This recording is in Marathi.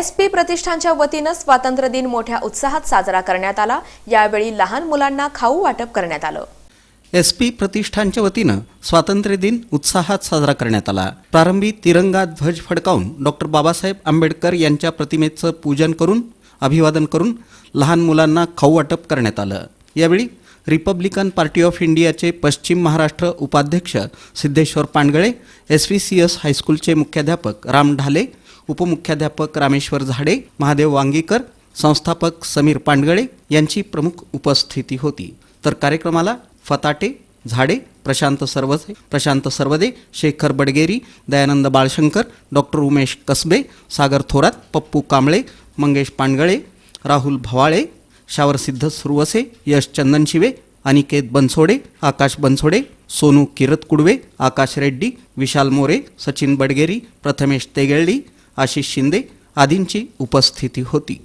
एस पी प्रतिष्ठानच्या वतीनं स्वातंत्र्य दिन मोठ्या उत्साहात साजरा करण्यात आला. यावेळी लहान मुलांना खाऊ वाटप करण्यात आलं. एस पी प्रतिष्ठानच्या वतीनं स्वातंत्र्य दिन उत्साहात साजरा करण्यात आला. प्रारंभी तिरंगा ध्वज फडकावून डॉक्टर बाबासाहेब आंबेडकर यांच्या प्रतिमेचं पूजन करून अभिवादन करून लहान मुलांना खाऊ वाटप करण्यात आलं. यावेळी रिपब्लिकन पार्टी ऑफ इंडियाचे पश्चिम महाराष्ट्र उपाध्यक्ष Siddheshwar Pandgale S V C S हायस्कूलचे मुख्याध्यापक राम ढाले उपमुख्याध्यापक रामेश्वर झाडे महादेव वांगीकर संस्थापक समीर पांडगळे यांची प्रमुख उपस्थिती होती. तर कार्यक्रमाला फताटे झाडे प्रशांत सर्वदे प्रशांत सर्वदे शेखर बडगेरी दयानंद बाळशंकर डॉक्टर उमेश कसबे सागर थोरात पप्पू कांबळे मंगेश पांडगळे राहुल भवाळे शावरसिद्ध सुरवसे यश चंदनशिवे अनिकेत बनसोडे आकाश बनसोडे सोनू किरत कुडवे आकाश रेड्डी विशाल मोरे सचिन बडगेरी प्रथमेश तेगेळी आशिष शिंदे आदींची उपस्थिती होती.